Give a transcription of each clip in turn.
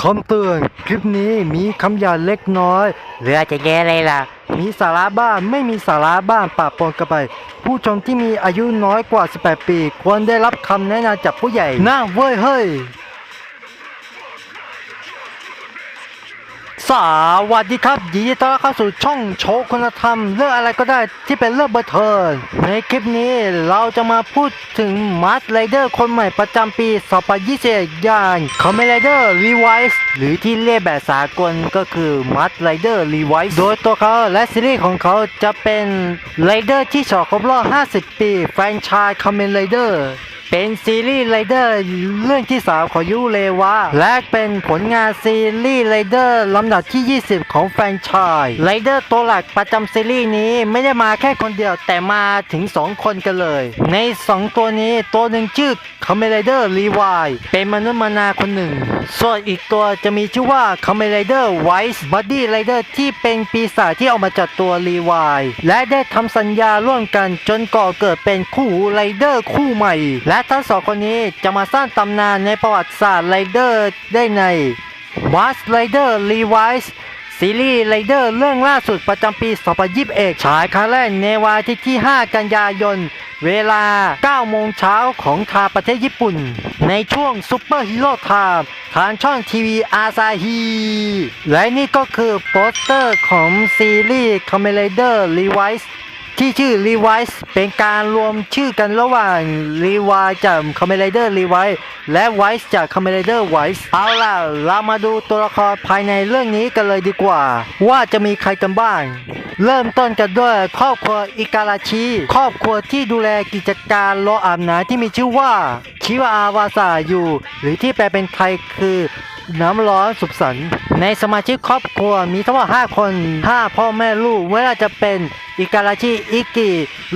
คำเตือนคลิปนี้มีคำหยาบเล็กน้อยเรือจะแย่เลยล่ะ มีสาระบ้างไม่มีสาระบ้างปะปนกันไป ผู้ชมที่มีอายุน้อยกว่า 18 ปี ควรได้รับคำแนะนำจากผู้ใหญ่นะเว้ยเฮ้ย สวัสดีครับยินดีต้อนรับเข้าสู่ช่องโชว์คุณธรรม เรื่องอะไรก็ได้ที่เป็นเรื่องบันเทิงในคลิปนี้เราจะมาพูดถึงมาร์ r ไรเดอร์คนใหม่ประจำปี 2021อย่างคอมเมไรเดอร์รีไวส์หรือที่เรียกแบบสากลก็คือมาร์ r ไรเดอร์รีไวส์โดยตัวเขาและซีรีส์ของเขาจะเป็นไรเดอร์ที่ฉลองครบรอบ 50 ปี แฟรนไชส์คอมเมไรเดอร์ เป็นซีรีส์ไรเดอร์เรื่องที่ 3 ของยูเลวาและเป็นผลงานซีรีส์ไรเดอร์ลำดับที่ 20 ของแฟนชส์ไรเดอร์ตัวหลักประจำซีรีส์นี้ไม่ได้มาแค่คนเดียวแต่มาถึง 2 คนกันเลย ใน 2 ตัวนี้ตัวหนึ่งชื่อคาเมไรเดอร์รีวายเป็นมนุษย์มนาคนหนึ่ง ส่วนอีกตัวจะมีชื่อว่าคาเมไรเดอร์ไวส์บัดดี้ไรเดอร์ที่เป็นปีศาจที่ออกมาจากตัวรีวายและได้ทำสัญญาร่วมกันจนก่อเกิดเป็นคู่ไรเดอร์คู่ใหม่ และทั้งสองคนนี้จะมาสร้างตำนานในประวัติศาสตร์ไรเดอร์ได้ในมาสไรเดอร์รีไวส์ซีรีส์ไรเดอร์เรื่องล่าสุดประจำปี 2021 ฉายครั้งแรกในวันอาทิตย์ที่ 5 กันยายน เวลา 9 โมงเช้าของทางประเทศญี่ปุ่น ในช่วงซูเปอร์ฮีโร่ไทม์ทางช่องทีวีอาซาฮีและนี่ก็คือโปสเตอร์ของซีรีส์คอมเมไรเดอร์รีไวส์ ที่ชื่อ Levi's เป็นการรวมชื่อกันระหว่าง Levi จาก Kamen Rider Levi และ Wise จาก Kamen Rider Wise เอาล่ะ เรามาดูตัวละครภายในเรื่องนี้กันเลยดีกว่า ว่าจะมีใครกันบ้าง เริ่มต้นกันด้วยครอบครัวอิการาชิ ครอบครัวที่ดูแลกิจการโลอาบน้ำที่มีชื่อว่าชิวาอาวาซาอยู่ หรือที่แปลเป็นไทยคือน้ำร้อนสุขสันต์ในสมาชิกครอบครัวมีทั้งหมด5คน 5 พ่อแม่ลูกไม่ว่าจะเป็นอิการาชิอิกิ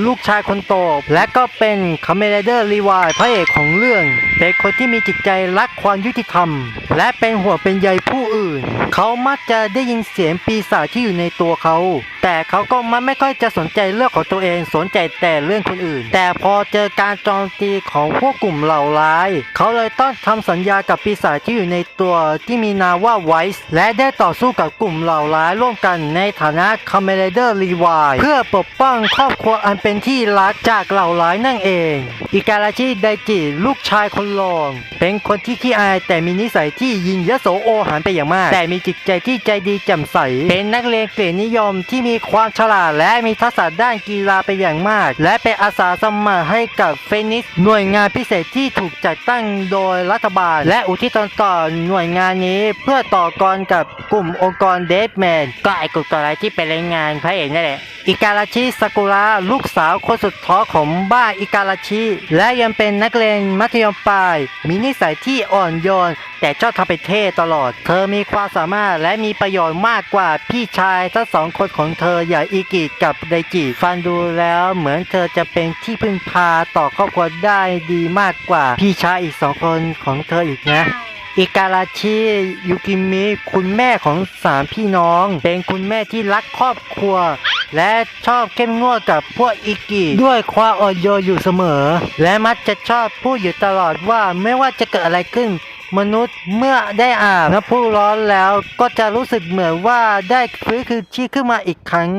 ลูกชายคนโต และก็เป็นคาเมเดอร์รีวายพระเอกของเรื่อง เป็นคนที่มีจิตใจรักความยุติธรรม และเป็นห่วเป็นใยผู้อื่น เขามักจะได้ยินเสียงปีศาจที่อยู่ในตัวเขา แต่เขาก็มักไม่ค่อยจะสนใจเรื่องของตัวเองสนใจแต่เรื่องคนอื่น แต่พอเจอการโจมตีของพวกกลุ่มเหล่าร้าย เขาเลยต้องทำสัญญากับปีศาจที่อยู่ในตัวที่มีนามว่าไวส์และได้ต่อสู้กับกลุ่มเหล่าร้ายร่วมกันในฐานะคาเมเดอร์รีวายพื่อปกป้องครอบครัวอันเป็นที่รักจากเหล่าร้ายนั่นเอง อิการาชิไดจิลูกชายคนรอง เป็นคนที่ขี้อายแต่มีนิสัยที่ยิงยโสโอหันไปอย่างมาก แต่มีจิตใจที่ใจดีแจ่มใส เป็นนักเรียนเกรดนิยมที่มีความฉลาดและมีทักษะด้านกีฬาเป็นอย่างมาก และเป็นอาสาสมัครให้กับเฟนิสหน่วยงานพิเศษที่ถูกจัดตั้งโดยรัฐบาล และอุทิศตนต่อหน่วยงานนี้ เพื่อต่อกรกับกลุ่มองค์กรเดดแมนก็ไอกลุ่มต่ออะไรที่เป็นแรงงานพระเอกนั่นแหละ อิการาชิซากุระลูกสาวคนสุดท้องของบ้านอิการาชิ และยังเป็นนักเรียนมัธยมปลาย มีนิสัยที่อ่อนโยน แต่ชอบทำเป็นเท่ตลอด เธอมีความสามารถและมีประโยชน์มากกว่าพี่ชายทั้งสองคนของเธออย่างอิกิกับไดจิฟังดูแล้วเหมือนเธอจะเป็นที่พึ่งพาต่อครอบครัวได้ดีมากกว่า พี่ชายอีกสองคนของเธออีกนะอิการาชิยุกิมิคุณแม่ของสามพี่น้อง เป็นคุณแม่ที่รักครอบครัว และชอบเข้มงวดกับพวกอิกิด้วยความอ่อนโยนอยู่เสมอ และมักจะชอบพูดอยู่ตลอดว่าไม่ว่าจะเกิดอะไรขึ้น มนุษย์เมื่อได้อาบน้ำพุร้อนแล้วก็จะรู้สึกเหมือนว่าได้ฟื้นคืนชีพขึ้นมาอีกครั้ง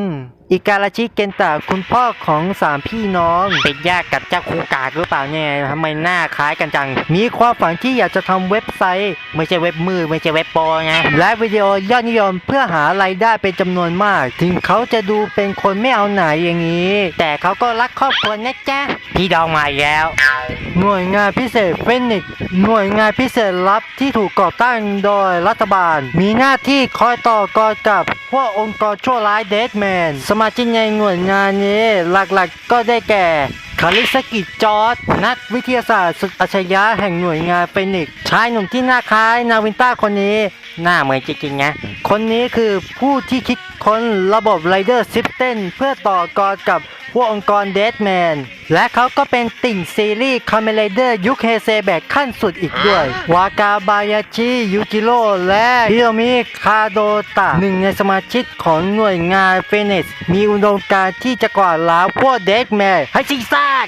อิการาชิเกนตะคุณพ่อของสามพี่น้องเป็นญาติกับเจ้าคูกากหรือเปล่าเนี่ยทำไมหน้าคล้ายกันจัง มีความฝันที่อยากจะทำเว็บไซต์ ไม่ใช่เว็บมือไม่ใช่เว็บโปรไงและวิดีโอยอดนิยมเพื่อหารายได้เป็นจำนวนมาก ถึงเขาจะดูเป็นคนไม่เอาไหนอย่างนี้ แต่เขาก็รักครอบครัวนะจ๊ะพี่ดองมาอีกแล้ว หน่วยงานพิเศษเฟนิกซ์หน่วยงานพิเศษลับที่ถูกก่อตั้งโดยรัฐบาล มีหน้าที่คอยต่อกรกับพวกองค์กรชั่วร้ายเดดแมน สมาชิกในหน่วยงานนี้หลักๆก็ได้แก่คาริสกิจจอร์ดนักวิทยาศาสตร์สุดอัจฉริยะแห่งหน่วยงานเฟนิกซ์ชายหนุ่มที่หน้าคล้ายนาวินต้าคนนี้หน้าเหมือนจริงๆนะ คนนี้คือผู้ที่คิดค้นระบบไรเดอร์ซิสเต็มเพื่อต่อกรกับ พวกองค์กรเดดแมน และเขาก็เป็นติ่งซีรีส์คาเมไรเดอร์ยุคเฮเซแบบขั้นสุดอีกด้วย วากาบายาชิยูจิโร่และฮิโรมิคาโดตะหนึ่งในสมาชิกของหน่วยงานเฟนิสมีอุดมการที่จะกวาดล้างพวกเดดแมนให้สิ้นซาก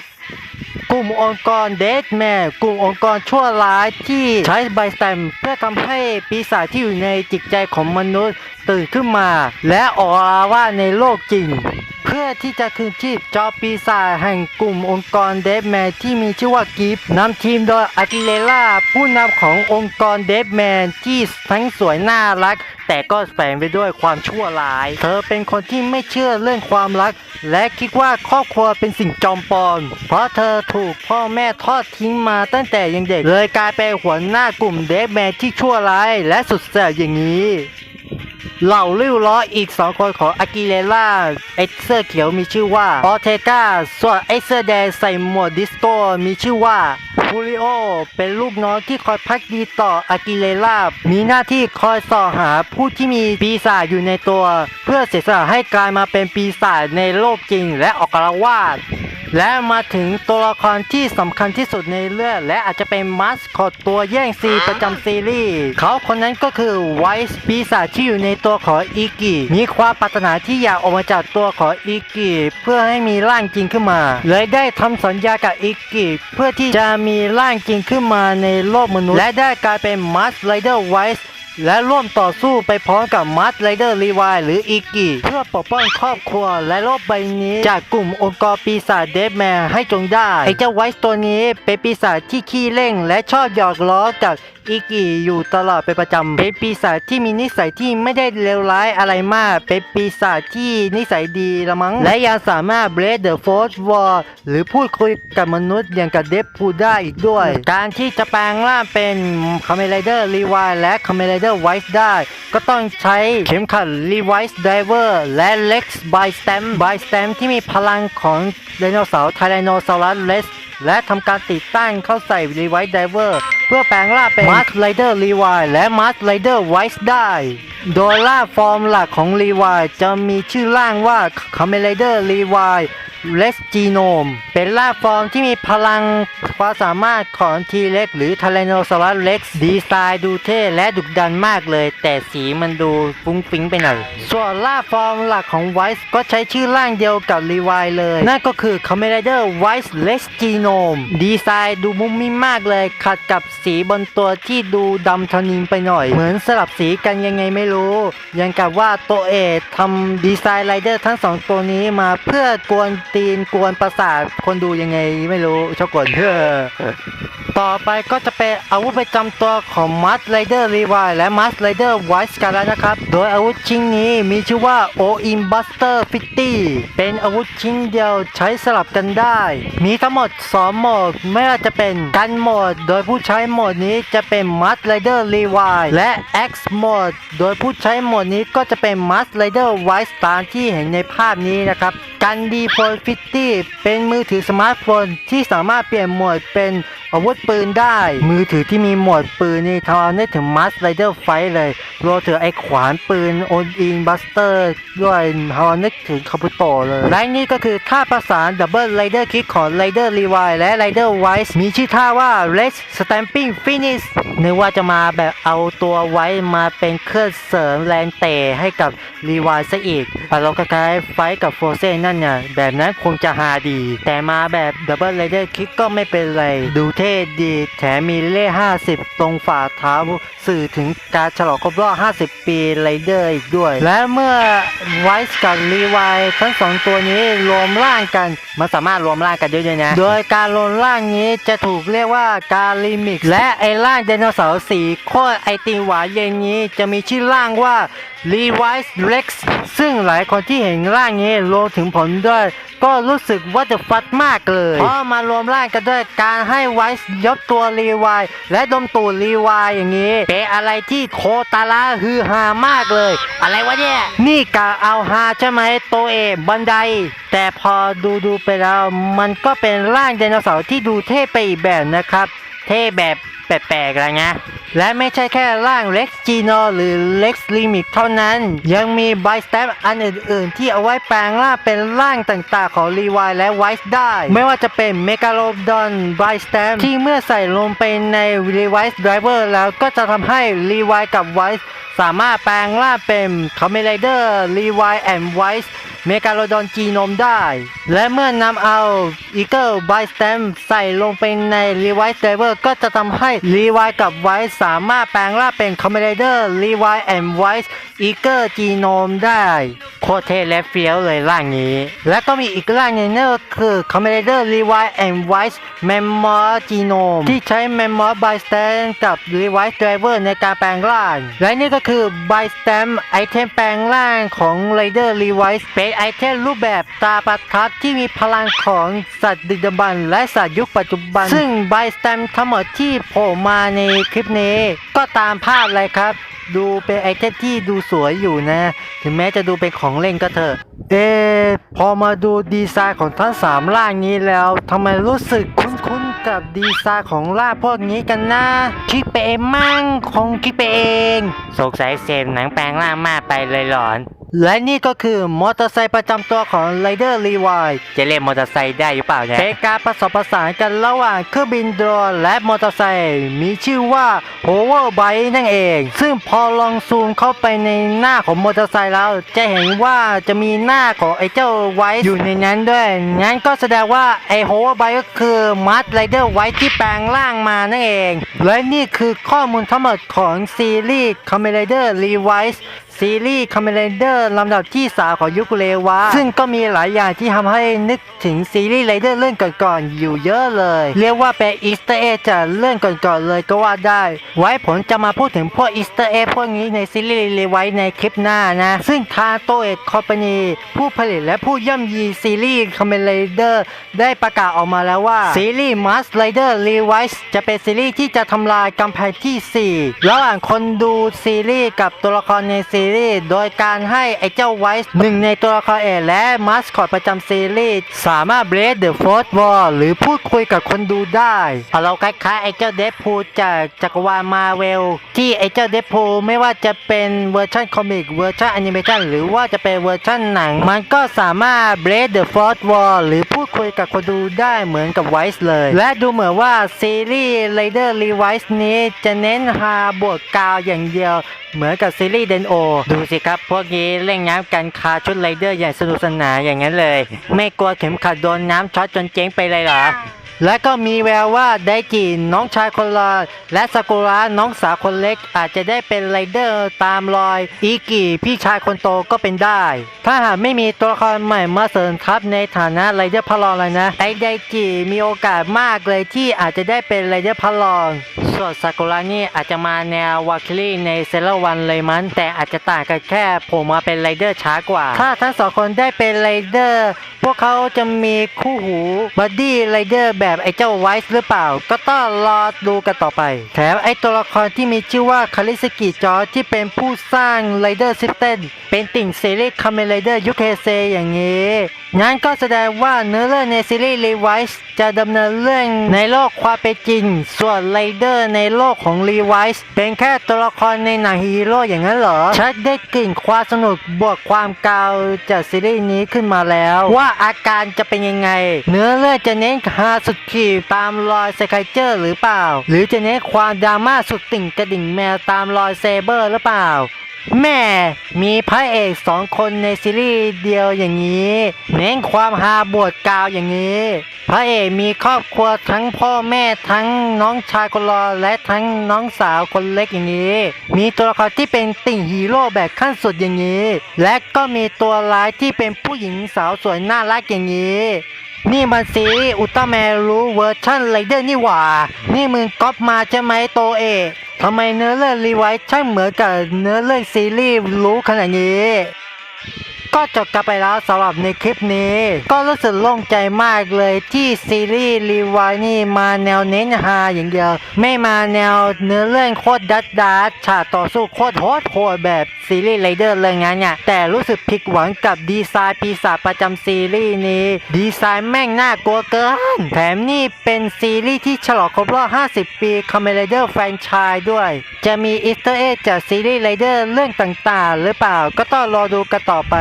กลุ่มองค์กรเดดแมนกลุ่มองค์กรชั่วร้ายที่ใช้ไบสแตมเพื่อทำให้ปีศาจที่อยู่ในจิตใจของมนุษย์ตื่นขึ้นมา และออกอาว่าในโลกจริง เพื่อที่จะคืนชีพจอปีศาจแห่งกลุ่มองค์กรเดฟแมนที่มีชื่อว่ากิฟนำทีมโดยอากิเลล่าผู้นำขององค์กรเดฟแมนที่ทั้งสวยน่ารัก แต่ก็แฝงไปด้วยความชั่วร้าย เธอเป็นคนที่ไม่เชื่อเรื่องความรัก และคิดว่าครอบครัวเป็นสิ่งจอมปลอมเพราะเธอถูกพ่อแม่ทอดทิ้งมาตั้งแต่ยังเด็ก เลยกลายเป็นหัวหน้ากลุ่มเดฟแมนที่ชั่วร้ายและสุดแสบอย่างนี้ เหล่าริ้วล้ออีกสองคนของอากิเลล่าไอเสื้อเขียวมีชื่อว่าออเทกาส่วนไอเสื้อแดงใส่หมวกดิสโก้มีชื่อว่าฟูริโอเป็นลูกน้องที่คอยพักดีต่ออากิเลล่ามีหน้าที่คอยสอหาผู้ที่มีปีศาจอยู่ในตัว เพื่อเสียสละให้กลายมาเป็นปีศาจในโลกจริงและออกอาละวาด และมาถึงตัวละครที่สำคัญที่สุดในเรื่อง และอาจจะเป็นมาสคอตตัวแย่งซีประจำซีรีส์เขาคนนั้นก็คือไวส์ปีศาจที่อยู่ในตัวของอีกิมีความปรารถนาที่อยากออกมาจากตัวของอีกิเพื่อให้มีร่างจริงขึ้นมา เลยได้ทำสัญญากับอีกิเพื่อที่จะมีร่างจริงขึ้นมาในโลกมนุษย์ และได้กลายเป็นมาสไรเดอร์ไวส์ และร่วมต่อสู้ไปพร้อมกับมัดไรเดอร์รีวายหรืออีกิเพื่อปกป้องครอบครัวและโลกใบนี้ จากกลุ่มองค์กรปีศาจเดฟแมนให้จงได้ไอเจ้าไวส์ตัวนี้เป็นปีศาจที่ขี้เล่ง และชอบหยอกล้อจาก อีกิอยู่ตลอดเป็นประจำเป็นปีศาจที่มีนิสัยที่ไม่ได้เลวร้ายอะไรมาก เป็นปีศาจที่นิสัยดีละมั้ง และยังสามารถเบรดเดอะโฟร์วอลหรือพูดคุยกับมนุษย์อย่างกับเดฟพูดได้อีกด้วย การที่จะแปลงร่างเป็นคาเมไรเดอร์รีวายและคาเมไรเดอร์ไวส์ได้ ก็ต้องใช้เข็มขัดรีไวส์ไดเวอร์และเล็กซ์ไบสแตมไบสแตมที่มีพลังของไดโนเสาร์ไทแรโนซอรัสเรส และทำการติดตั้งเข้าใส่รีไวส์ไดเวอร์เพื่อแปลงร่างเป็นมาร์ r ไรเดอร์รีวายและมาร์ r ไรเดอร์ไวส์ได้ โดยร่างฟอร์มหลักของรีวายจะมีชื่อร่างว่าคาเมไรเดอร์รีวาย เลสจีโนมเป็นร่าฟอร์มที่มีพลังความสามารถของทีเล็กหรือทา r รโนซอรัสเล็กดีไซน์ดูเท่และดุดันมากเลย แต่สีมันดูฟุ้งฟิ้งไปหน่อยส่วนร่าฟอร์มหลักของไวส์ก็ใช้ชื่อร่างเดียวกับรีวายเลย นั่นก็คือคาเมไรเดอร์ไวส์เลสจีโนมดีไซน์ดูมุ้มมิมมากเลย ขัดกับสีบนตัวที่ดูดำทนินไปหน่อย เหมือนสลับสีกันยังไงไม่รู้ ยังกับว่าตัวเอกทำดีไซน์ไรเดอร์ทั้งสองตัวนี้มาเพื่อกวนตีนกวนประสาทคนดูยังไงไม่รู้ชอบกวนเพื่อต่อไปก็จะเป็นอาวุธประจำตัวของมัสไรเดอร์รีวายและมัสไรเดอร์ไวส์กันแล้วนะครับ โดยอาวุธชิ้นนี้มีชื่อว่าโออิมบัสเตอร์ฟิตี้เป็นอาวุธชิ้นเดียวใช้สลับกันได้ มีทั้งหมด 2 โหมด ไม่ว่าจะเป็นกันโหมด โดยผู้ใช้โหมดนี้จะเป็นมัสไรเดอร์รีวายและ X โหมด โดยผู้ใช้โหมดนี้ก็จะเป็นมัสไรเดอร์ไวส์ตามที่เห็นในภาพนี้นะครับ กันดีโฟนฟิตี้เป็นมือถือสมาร์ทโฟนที่สามารถเปลี่ยนโหมดเป็น อาวุธปืนได้ มือถือที่มีหมวดปืนนี่ทำเอานึกถึงมัสไรเดอร์ไฟเลยรวมถึงไอ้ขวานปืนโอนอินบัสเตอร์ด้วยทำเอานึกถึงคาบุโตเลย และนี่ก็คือท่าประสานดับเบิลไรเดอร์คิกของไรเดอร์รีวายและไรเดอร์ไวส์มีชื่อท่าว่า Red Stamping Finish นึกว่าจะมาแบบเอาตัวไว้มาเป็นเครื่องเสริมแรงเตะให้กับรีวายซะอีกแต่เราคล้ายๆไฟกับโฟเซนนั่นเนี่ยแบบนั้นคงจะฮาดี แต่มาแบบดับเบิลไรเดอร์คิกก็ไม่เป็นไรดูเท่ดีแถมมีเลข 50 ตรงฝ่าเท้าสื่อถึงการฉลองครบรอบ 50 ปีไรเดอร์อีกด้วย และเมื่อไวส์กับรีไวทั้งสองตัวนี้รวมร่างกัน มันสามารถรวมร่างกันได้ด้วยนะ โดยการรวมร่างนี้จะถูกเรียกว่าการลิมิกและไอร่างไดโนเสาร์สีโคตรไอติมหวานเย็นนี้จะมีชื่อร่างว่า Levi's Rex ซึ่งหลายคนที่เห็นร่างนี้รวมถึงผลด้วย ก็รู้สึกว่าจะฟัดมากเลยเพราะมารวมร่างกันด้วยการให้ไวส์ยกตัวรีวายและดมตูดรีวายอย่างนี้ เป็นอะไรที่โคตาระฮือฮามากเลย อะไรวะเนี่ย นี่กาเอาฮาใช่ไหมโตเอบันได แต่พอดูดูๆไปแล้ว มันก็เป็นร่างไดโนเสาร์ที่ดูเท่ไปอีกแบบนะครับ เท่แบบแปลกๆอะไรเงี้ย และไม่ใช่แค่ร่าง Lex Gino หรือ Lex Limit เท่านั้น ยังมีไบสแตมอันอื่น ๆ ที่เอาไว้แปลงร่างเป็นร่างต่างๆ ของ Levi และ Wise ได้ ไม่ว่าจะเป็น Megalodon b i s t a m ที่เมื่อใส่ลงไปใน Levi's Driver แล้วก็จะทำให้ Levi กับ Wise สามารถแปลงร่างเป็น Kamen Rider Levi and Wise เเมกาโลดอนจีโนมได้ และเมื่อนำเอาอีเกิลไบสแตมใส่ลงไปในรีไวซ์เดเวอร์ก็จะทำให้รีไวกับไวซ์สามารถแปลงร่างเป็นคอมเมเดอร์รีไวแอนด์ไวซ์อีเกิลจีโนมได้ คตรเท่และเฟี้ยวเลยร่างนี้ และก็มีอีกร่างหนึงนั่นก็คือ Commander Revive and Wise Memoir Genome ที่ใช้ Memoir Bystand กับ Revive Driver ในการแปลงร่าง และนี่ก็คือ Bystand ไอเทมแปลงร่างของ Raider Revive เป็นไอเทมรูปแบบตาประทับที่มีพลังของสัตว์ดึกดำบรรพ์และสัตว์ยุคปัจจุบัน ซึ่ง Bystand ทั้งหมดที่โผล่มาในคลิปนี้ ก็ตามภาพเลยครับ ดูเป็นไอเทมที่ดูสวยอยู่นะ ถึงแม้จะดูเป็นของเล่นก็เถอะ เอะพอมาดูดีไซน์ของทั้งสามร่างนี้แล้วทำไมรู้สึกคุ้นๆกับดีไซน์ของร่างพวกนี้กันนะคิดไปเองมั่งคงคิดไปเองสงสัยเซมหนังแปลงร่างมากไปเลยหลอน และนี่ก็คือมอเตอร์ไซค์ประจำตัวของ Rider Rewind จะเล่นมอเตอร์ไซค์ได้หรือเปล่าเนี่ยเป็นการผสมผสานกันระหว่างเครื่องบินโดรนและมอเตอร์ไซค์มีชื่อว่า Hoverbike นั่นเอง ซึ่งพอลองซูมเข้าไปในหน้าของมอเตอร์ไซค์แล้วจะเห็นว่าจะมีหน้าของไอ้เจ้าไว้อยู่ในนั้นด้วยงั้นก็แสดงว่าไอ้ Hoverbike ก็คือมัดไรเดอร์ไว้ที่แปลงร่างมานั่นเอง และนี่คือข้อมูลทั้งหมดของซีรีส์ Kamen Rider Revice ซี ซีรีส์ Kamen Rider ลำดับที่3ของยุคเลวะ ซึ่งก็มีหลายอย่างที่ทำให้นึกถึงซีรีส์ไรเดอร์เรื่องก่อนๆอยู่เยอะเลย เรียกว่าเป็นอีสเตอร์เอจากเรื่องก่อนๆเลยก็ว่าได้ ไว้ผมจะมาพูดถึงพวกอีสเตอร์เอพวกนี้ในซีรีส์เลไว้ในคลิปหน้านะ ซึ่งทางโตเอ็ดคอมพานีผู้ผลิตและผู้ย่ำยีซีรีส์ Kamen Rider ได้ประกาศออกมาแล้วว่าซีรีส์ Mask Rider Revice จะเป็นซีรีส์ที่จะทำลายกำแพงที่4ระหว่างคนดูซีรีส์กับตัวละครในซีรีส์โดยการให้ไอ้เจ้าไวส์หนึ่งในตัวละครเอกและมาสคอตประจำซีรีส์สามารถเบรดเดอะโฟร์วอลหรือพูดคุยกับคนดูได้เอาเราคล้ายๆไอ้เจ้าเด p พูจากจักรวาลมาเวลที่ไอ้เจ้าเด p พูไม่ว่าจะเป็นเวอร์ชันคอมิกเวอร์ชันแอนิเมชันหรือว่าจะเป็นเวอร์ชันหนัง มันก็สามารถเบรดเดอะโฟร์วอลหรือพูดคุยกับคนดูได้เหมือนกับไวส์เลย และดูเหมือนว่าซีรีส์ Rider Revice นี้จะเน้นฮาบวกกาวอย่างเดียว เหมือนกับซีรีส์เดนโอดูสิครับ พวกนี้เล่นน้ำกันคาชุดไรเดอร์อย่างสนุกสนานอย่างนั้นเลย ไม่กลัวเข็มขัดโดนน้ำช็อตจนเจ๊งไปเลยเหรอ และก็มีแววว่าไดจิน้องชายคนรอและซากุระน้องสาวคนเล็ก อาจจะได้เป็นไรเดอร์ตามรอยอีกิพี่ชายคนโตก็เป็นได้ ถ้าหากไม่มีตัวละครใหม่มาเสริมทัพในฐานะไรเดอร์พระรองเลยนะ ไอไดจิมีโอกาสมากเลยที่อาจจะได้เป็นไรเดอร์พระรองส่วนซากุระนี่อาจจะมาแนววาคิลี่ในเซเลวันเลยมันแต่อาจจะต่างกันแค่ผมมาเป็นไรเดอร์ช้ากว่า ถ้าทั้งสองคนได้เป็นไรเดอร์ วกเขาจะมีคู่หูบัดดี้ไรเดอร์แบบไอ้เจ้าไวส์หรือเปล่า ก็ต้องรอดูกันต่อไป แถมไอ้ตัวละครที่มีชื่อว่าคาริสกิจอที่เป็นผู้สร้างไรเดอร์ซิสเตนเป็นติ่งซีรีส์คาเมไรเดอร์ยุคเฮเซอย่างนี้งั้นก็แสดงว่าเนื้อเรื่องในซีรีส์รีไวส์จะดำเนินเรื่องในโลกความเป็นจริง ส่วนไรเดอร์ในโลกของรีไวส์เป็นแค่ตัวละครในหนังฮีโร่อย่างนั้นเหรอชัดได้กลิ่นความสนุกบวกความกาวจากซีรีส์นี้ขึ้นมาแล้วว่าอาการจะเป็นยังไง เนื้อเรื่องจะเน้นฮาสุดขีดตามรอยไซไคเจอร์หรือเปล่า หรือจะเน้นความดราม่าสุดติ่งกระดิ่งแมวตามรอยเซเบอร์หรือเปล่า แม่มีพระเอกสองคนในซีรีส์เดียวอย่างนี้ เน้นความฮาบวดกาวอย่างนี้ พระเอกมีครอบครัวทั้งพ่อแม่ทั้งน้องชายคนรอและทั้งน้องสาวคนเล็กอย่างนี้ มีตัวละครที่เป็นติ่งฮีโร่แบบขั้นสุดอย่างนี้ และก็มีตัวร้ายที่เป็นผู้หญิงสาวสวยน่ารักอย่างนี้นี่มันซีรีส์อุลตร้าแมนรู้เวอร์ชั่นไรเดอร์นี่หว่า นี่มึงก๊อปมาใช่ไหมโตเอกทำไมเนื้อเรื่องรีไวท์ช่างเหมือนกับเนื้อเรื่องซีรีส์รู้ขนาดนี้ ก็จบกันไปแล้วสำหรับในคลิปนี้ ก็รู้สึกโล่งใจมากเลยที่ซีรีส์รีวายนี่มาแนวเน้นฮาอย่างเดียว ไม่มาแนวเนื้อเรื่องโคตรดัดดัดฉากต่อสู้โคตรโหดโหดแบบซีรีส์ไรเดอร์เลยงั้นเนี่ยแต่รู้สึกผิดหวังกับดีไซน์ปีศาจประจำซีรีส์นี้ ดีไซน์แม่งน่ากลัวเกิน แถมนี่เป็นซีรีส์ที่ฉลองครบรอบ 50 ปีค a มเม r เดอร์แฟรนไชส์ด้วย จะมีอีสเตอร์เอ็กจากซีรีส์ไรเดอร์เรื่องต่างๆ หรือเปล่าก็ต้องรอดูกันต่อไป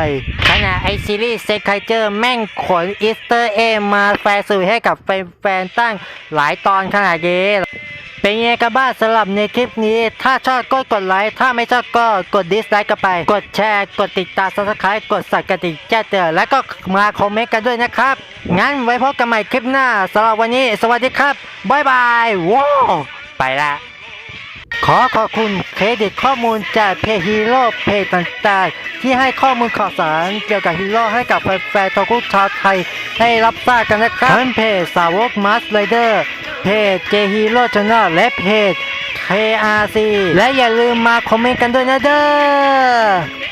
ขณะไอซีรีส์เซคไคเจอร์แม่งขนอีสเตอร์เอมาแฟร์สื่อให้กับแฟนๆตั้งหลายตอนขนาดนี้เเป็นไงกันบ้างสำหรับในคลิปนี้ ถ้าชอบก็กดไลค์ ถ้าไม่ชอบก็กดดิสไลค์กันไป กดแชร์ กดติดตามซับสไครต์กดสั่นกระดิ่งแจ้งเตือนแล้วก็มาคอมเมนต์กันด้วยนะครับ งั้นไว้พบกันใหม่คลิปหน้าสำหรับวันนี้ สวัสดีครับ บ๊ายบายว้าวไปละ ขอขอบคุณเครดิตข้อมูลจากเพจฮีโร่เพจต่างๆ ที่ให้ข้อมูลข่าวสารเกี่ยวกับฮีโร่ให้กับแฟนๆทอคุชาวไทยให้รับทราบกันนะครับทั้งเพจสาวกมาสไรเดอร์เพจเจฮีโร่ชาแนลและเพจ KRC และอย่าลืมมาคอมเมนต์กันด้วยนะเด้อ